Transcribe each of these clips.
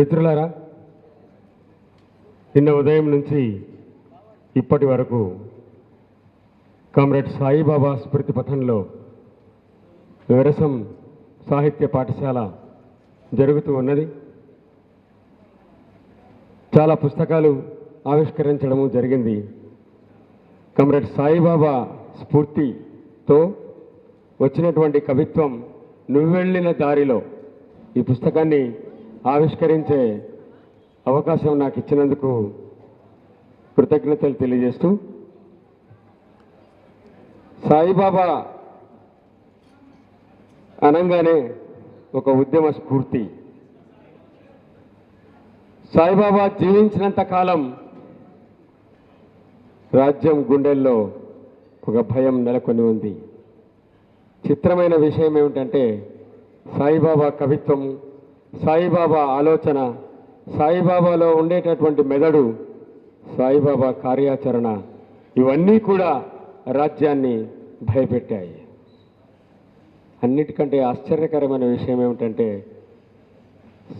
మిత్రులారా నిన్న ఉదయం నుంచి ఇప్పటి వరకు కామ్రేడ్ సాయిబాబా స్మృతి పథంలో విరసం సాహిత్య పాఠశాల జరుగుతూ ఉన్నది. చాలా పుస్తకాలు ఆవిష్కరించడము జరిగింది. కామ్రేడ్ సాయిబాబా స్ఫూర్తితో వచ్చినటువంటి కవిత్వం నువ్వెళ్ళిన దారిలో ఈ పుస్తకాన్ని ఆవిష్కరించే అవకాశం నాకు ఇచ్చినందుకు కృతజ్ఞతలు తెలియజేస్తూ సాయిబాబా అనంగానే ఒక ఉద్యమ స్ఫూర్తి. సాయిబాబా జీవించినంత కాలం రాజ్యం గుండెల్లో ఒక భయం నెలకొని ఉంది. చిత్రమైన విషయం ఏమిటంటే సాయిబాబా కవిత్వం సాయిబాబా ఆలోచన సాయిబాబాలో ఉండేటటువంటి మెదడు సాయిబాబా కార్యాచరణ ఇవన్నీ కూడా రాజ్యాన్ని భయపెట్టాయి. అన్నిటికంటే ఆశ్చర్యకరమైన విషయం ఏమిటంటే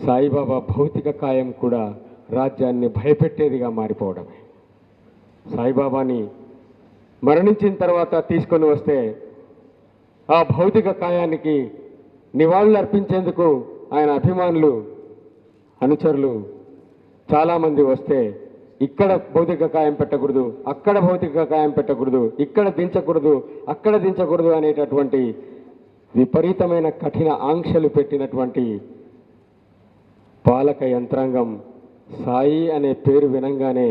సాయిబాబా భౌతిక కాయం కూడా రాజ్యాన్ని భయపెట్టేదిగా మారిపోవడమే. సాయిబాబాని మరణించిన తర్వాత తీసుకొని వస్తే ఆ భౌతిక కాయానికి నివాళులు అర్పించేందుకు ఆయన అభిమానులు అనుచరులు చాలామంది వస్తే ఇక్కడ భౌతిక కాయం పెట్టకూడదు అక్కడ భౌతిక కాయం పెట్టకూడదు ఇక్కడ దించకూడదు అక్కడ దించకూడదు అనేటటువంటి విపరీతమైన కఠిన ఆంక్షలు పెట్టినటువంటి పాలక యంత్రాంగం సాయి అనే పేరు వినంగానే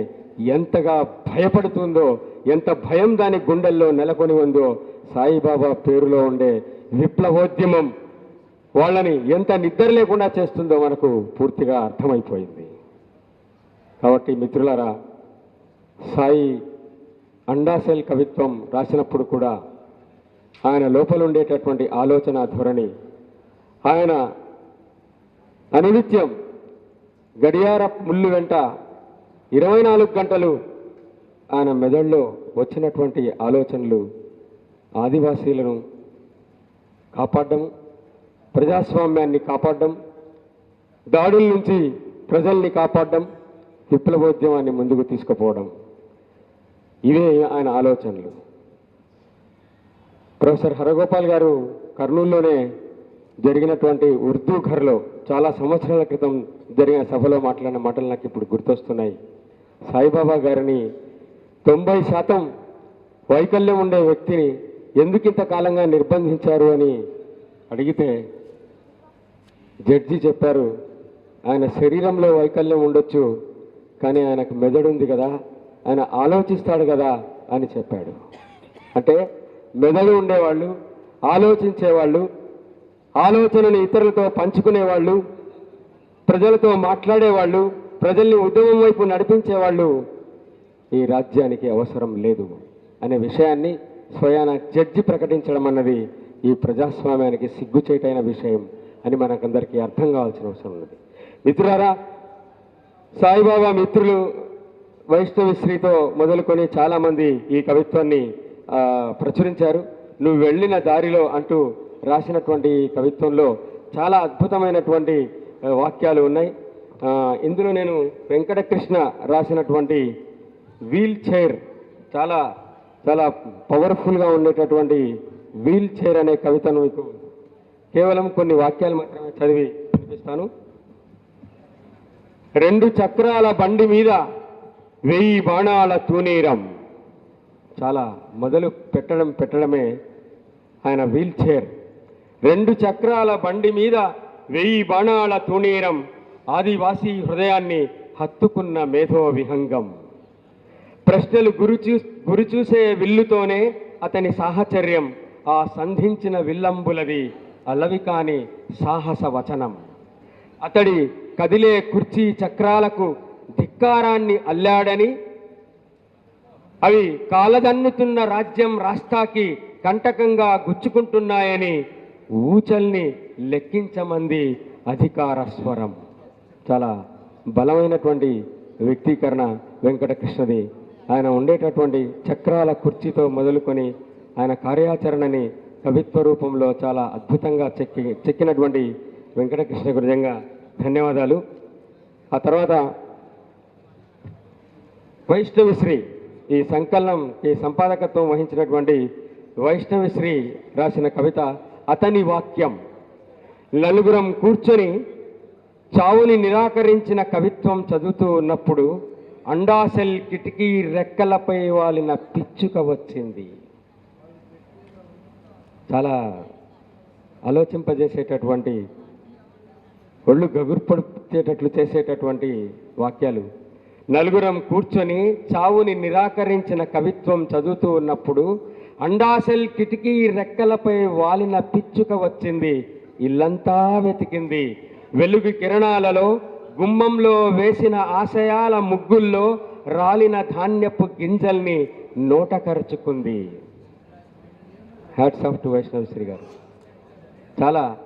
ఎంతగా భయపడుతుందో ఎంత భయం దాని గుండెల్లో నెలకొని ఉందో సాయిబాబా పేరులో ఉండే విప్లవోద్యమం వాళ్ళని ఎంత నిద్ర లేకుండా చేస్తుందో మనకు పూర్తిగా అర్థమైపోయింది. కాబట్టి మిత్రులరా సాయి అండాసెల్ కవిత్వం రాసినప్పుడు కూడా ఆయన లోపల ఉండేటటువంటి ఆలోచన ధోరణి ఆయన అనునిత్యం గడియార ముళ్ళు వెంట ఇరవై నాలుగు గంటలు ఆయన మెదడులో వచ్చినటువంటి ఆలోచనలు ఆదివాసీలను కాపాడడం ప్రజాస్వామ్యాన్ని కాపాడడం దాడుల నుంచి ప్రజల్ని కాపాడడం విప్లవోద్యమాన్ని ముందుకు తీసుకుపోవడం. ఇవే ఆయన ఆలోచనలు. ప్రొఫెసర్ హరగోపాల్ గారు కర్నూలులోనే జరిగినటువంటి ఉర్దూ ఘర్లో చాలా సంవత్సరాల క్రితం జరిగిన సభలో మాట్లాడిన మాటలు నాకు ఇప్పుడు గుర్తొస్తున్నాయి. సాయిబాబా గారిని తొంభై శాతం వైకల్యం ఉండే వ్యక్తిని ఎందుకింత కాలంగా నిర్బంధించారు అని అడిగితే జడ్జి చెప్పారు ఆయన శరీరంలో వైకల్యం ఉండొచ్చు కానీ ఆయనకు మెదడు ఉంది కదా ఆయన ఆలోచిస్తాడు కదా అని చెప్పాడు. అంటే మెదడు ఉండేవాళ్ళు ఆలోచించేవాళ్ళు ఆలోచనని ఇతరులతో పంచుకునేవాళ్ళు ప్రజలతో మాట్లాడేవాళ్ళు ప్రజల్ని ఉద్యమం వైపు నడిపించేవాళ్ళు ఈ రాజ్యానికి అవసరం లేదు అనే విషయాన్ని స్వయాన జడ్జి ప్రకటించడం అన్నది ఈ ప్రజాస్వామ్యానికి సిగ్గుచేటైన విషయం. అని మనకందరికీ అర్థం కావాల్సిన అవసరం ఉన్నది. మిత్రులారా సాయిబాబా మిత్రులు వైష్ణవి శ్రీతో మొదలుకొని చాలామంది ఈ కవిత్వాన్ని ప్రచురించారు. నువ్వు వెళ్ళిన దారిలో అంటూ రాసినటువంటి ఈ కవిత్వంలో చాలా అద్భుతమైనటువంటి వాక్యాలు ఉన్నాయి. ఇందులో నేను వెంకటకృష్ణ రాసినటువంటి వీల్ చైర్ చాలా చాలా పవర్ఫుల్గా ఉండేటటువంటి వీల్ చైర్ అనే కవితను మీకు కేవలం కొన్ని వాక్యాలు మాత్రమే చదివి వినిపిస్తాను. రెండు చక్రాల బండి మీద వెయ్యి బాణాల తూనీరం. చాలా మొదలు పెట్టడం పెట్టడమే ఆయన వీల్ చైర్. రెండు చక్రాల బండి మీద వెయ్యి బాణాల తూనీరం ఆదివాసీ హృదయాన్ని హత్తుకున్న మేధో విహంగం. ప్రశ్నలు గురు చూ గురి చూసే విల్లుతోనే అతని సాహచర్యం ఆ సంధించిన విల్లంబులది. అలవి కాని సాహస వచనం. అతడి కదిలే కుర్చీ చక్రాలకు ధిక్కారాన్ని అల్లాడని అవి కాలదన్నుతున్న రాజ్యం రాష్ట్రాకి కంటకంగా గుచ్చుకుంటున్నాయని ఊచల్ని లెక్కించమంది అధికార స్వరం. చాలా బలమైనటువంటి వ్యక్తీకరణ వెంకటకృష్ణది. ఆయన ఉండేటటువంటి చక్రాల కుర్చీతో మొదలుకొని ఆయన కార్యాచరణని కవిత్వ రూపంలో చాలా అద్భుతంగా చెక్కి చెక్కినటువంటి వెంకటకృష్ణకు నిజంగా ధన్యవాదాలు. ఆ తర్వాత వైష్ణవిశ్రీ ఈ సంకలనం ఈ సంపాదకత్వం వహించినటువంటి వైష్ణవిశ్రీ రాసిన కవిత అతని వాక్యం నలుగురం కూర్చొని చావుని నిరాకరించిన కవిత్వం చదువుతూ ఉన్నప్పుడు అండాసెల్ కిటికీ రెక్కలపై వాలిన పిచ్చుక వచ్చింది. చాలా ఆలోచింపజేసేటటువంటి ఒళ్ళు గగుర్పడిచేటట్లు చేసేటటువంటి వాక్యాలు. నలుగురం కూర్చొని చావుని నిరాకరించిన కవిత్వం చదువుతూ ఉన్నప్పుడు అండాసెల్ కిటికీ రెక్కలపై వాలిన పిచ్చుక వచ్చింది. ఇల్లంతా వెతికింది. వెలుగు కిరణాలలో గుమ్మంలో వేసిన ఆశయాల ముగ్గుల్లో రాలిన ధాన్యపు గింజల్ని నోట కరుచుకుంది. Hats off to Vaishnav Shri garu. చాలా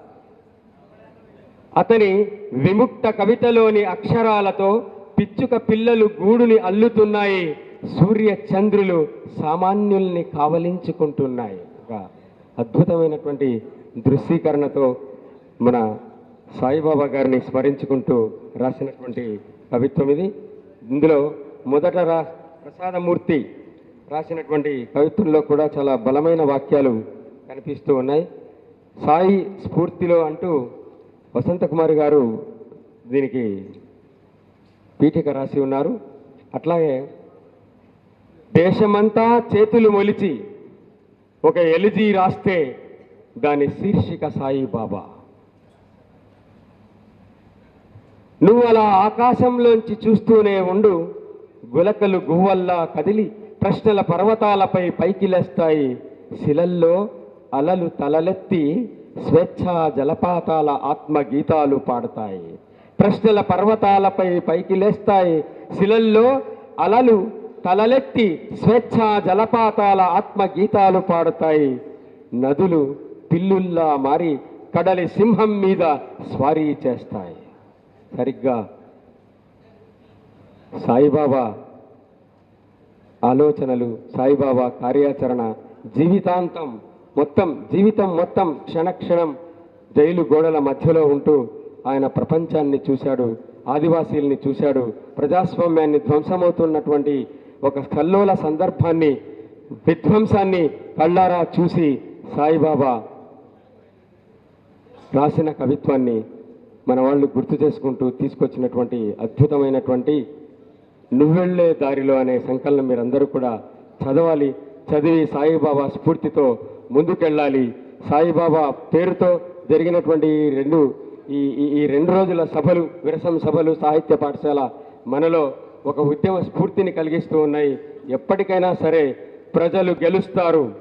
అతని విముక్త కవితలోని అక్షరాలతో పిచ్చుక పిల్లలు గూడుని అల్లుతున్నాయి సూర్య చంద్రులు సామాన్యుల్ని కావలించుకుంటున్నాయి. ఒక అద్భుతమైనటువంటి దృశ్యీకరణతో మన సాయిబాబా గారిని స్మరించుకుంటూ రాసినటువంటి కవిత్వం ఇది. ఇందులో మొదట రా ప్రసాదమూర్తి రాసినటువంటి కవిత్వంలో కూడా చాలా బలమైన వాక్యాలు కనిపిస్తూ ఉన్నాయి. సాయి స్ఫూర్తిలో అంటూ వసంత కుమార్ గారు దీనికి పీఠిక రాసి ఉన్నారు. అట్లాగే దేశమంతా చేతులు మొలిచి ఒక ఎలిజీ రాస్తే దాని శీర్షిక సాయి బాబా. నువ్వు అలా ఆకాశంలోంచి చూస్తూనే ఉండు గులకలు గువ్వల్లా కదిలి ప్రశ్నల పర్వతాలపై పైకి లేస్తాయి. శిలల్లో అలలు తలలెత్తి స్వేచ్ఛా జలపాతాల ఆత్మగీతాలు పాడతాయి. ప్రశ్నల పర్వతాలపై పైకి లేస్తాయి. శిలల్లో అలలు తలలెత్తి స్వేచ్ఛా జలపాతాల ఆత్మగీతాలు పాడతాయి. నదులు పిల్లుల్లా మారి కడలి సింహం మీద స్వారీ చేస్తాయి. సరిగ్గా సాయిబాబా ఆలోచనలు సాయిబాబా కార్యాచరణ జీవితాంతం మొత్తం జీవితం మొత్తం క్షణక్షణం జైలు గోడల మధ్యలో ఉంటూ ఆయన ప్రపంచాన్ని చూశాడు ఆదివాసీల్ని చూశాడు ప్రజాస్వామ్యాన్ని ధ్వంసమవుతున్నటువంటి ఒక కల్లోల సందర్భాన్ని విధ్వంసాన్ని కళ్ళారా చూసి సాయిబాబా రాసిన కవిత్వాన్ని మన వాళ్ళు గుర్తు చేసుకుంటూ తీసుకొచ్చినటువంటి అద్భుతమైనటువంటి నువ్వెళ్ళే దారిలో అనే సంకలనం మీరందరూ కూడా చదవాలి. చదివి సాయిబాబా స్ఫూర్తితో ముందుకెళ్ళాలి. సాయిబాబా పేరుతో జరిగినటువంటి ఈ రెండు ఈ ఈ- రెండు రోజుల సభలు విరసం సభలు సాహిత్య పాఠశాల మనలో ఒక ఉద్యమ స్ఫూర్తిని కలిగిస్తూ ఉన్నాయి. ఎప్పటికైనా సరే ప్రజలు గెలుస్తారు.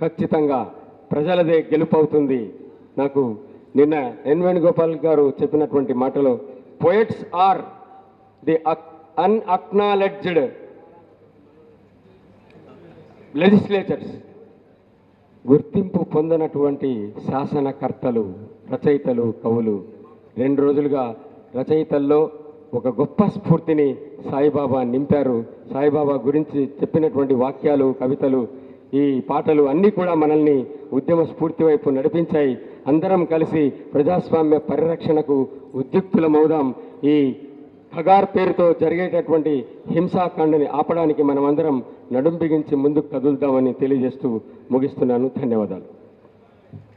ఖచ్చితంగా ప్రజలదే గెలుపు అవుతుంది నాకు నిన్న ఎన్ వేణుగోపాల్ గారు చెప్పినటువంటి మాటలో poets are the unacknowledged legislators గుర్తింపు పొందినటువంటి శాసనకర్తలు రచయితలు కవులు రెండు రోజులుగా రచయితల్లో ఒక గొప్ప స్ఫూర్తిని సాయిబాబా నింపారు. సాయిబాబా గురించి చెప్పినటువంటి వాక్యాలు కవితలు ఈ పాటలు అన్నీ కూడా మనల్ని ఉద్యమ స్ఫూర్తి వైపు నడిపించాయి. అందరం కలిసి ప్రజాస్వామ్య పరిరక్షణకు ఉద్యుక్తులమవుదాం. ఈ కగార్ పేరుతో జరిగేటటువంటి హింసాకాండని ఆపడానికి మనమందరం నడుం బిగించి ముందుకు కదులుతామని తెలియజేస్తూ ముగిస్తున్నాను. ధన్యవాదాలు.